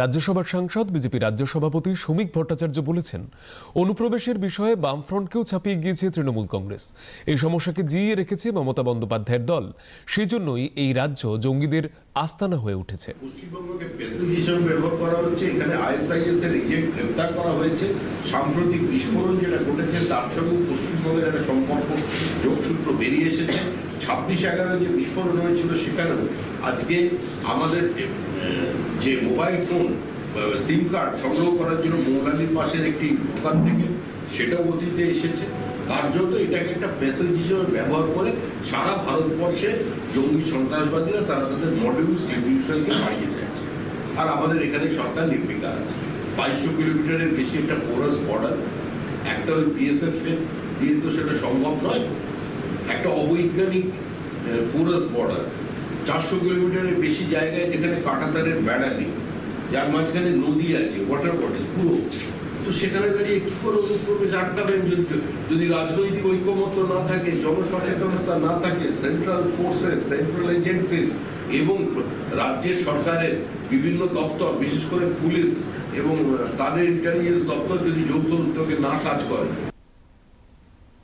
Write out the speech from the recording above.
রাজ্যসভার সাংসদ, বিজেপি রাজ্য সভাপতি শ্রমিক ভট্টাচার্য বলেছেন, অনুপ্রবেশের বিষয়ে বামফ্রন্টকেও ছাপিয়ে গিয়েছে তৃণমূল কংগ্রেস। এই সমস্যাকে জিইয়ে রেখেছে মমতা বন্দ্যোপাধ্যায়ের দল। সেই জন্যই এই রাজ্য জঙ্গিদের আস্তানা হয়ে উঠেছে। পশ্চিমবঙ্গকে হিসেবে ব্যবহার করা হচ্ছে, এখানে আইএসআইএস এর এজেন্ট গ্রেপ্তার করা হয়েছে। সাম্প্রতিক বিস্ফোরণ যেটা ঘটেছে, তার সঙ্গে পশ্চিমবঙ্গের একটা সম্পর্ক যোগসূত্র বেরিয়ে এসেছে। ছাব্বিশ এগারো যে বিস্ফোরণ হয়েছিল, সেখানেও আজকে আমাদের যে মোবাইল ফোন সিম কার্ড সংগ্রহ করার জন্য মৌলালির পাশের একটি দোকান থেকে সেটাও অতীতে এসেছে। কার্যত এটাকে একটা প্যাসেজ হিসেবে ব্যবহার করে সারা ভারতবর্ষে জঙ্গি সন্ত্রাসবাদীরা তারা তাদের মডেল স্লিপিং সেলকে বাড়িয়ে যাচ্ছে। আর আমাদের এখানে সরকার নির্বিকার আছে। বাইশশো কিলোমিটারের বেশি একটা পোরাস বর্ডার একটা ওই বিএসএফ এর, দিয়ে তো সেটা সম্ভব নয়। একটা অবৈজ্ঞানিক পোরাস বর্ডার চারশো কিলোমিটারের বেশি জায়গায় যেখানে কাঁটাতারের বেড়া নেই। যার মাঝখানে নদী আছে ওয়াটার বডিজ পুরো। তো সেখানে দাঁড়িয়ে কি করে অনুপ্রবেশ আটকাবেন যদি রাজনৈতিক ঐক্যমত্য না থাকে, জনসচেতনতা না থাকে সেন্ট্রাল ফোর্সেস সেন্ট্রাল এজেন্সিস এবং রাজ্যের সরকারের বিভিন্ন দপ্তর, বিশেষ করে পুলিশ এবং তাদের ইন্টেলিজেন্স দপ্তর যদি যৌথ উদ্যোগে না কাজ করে।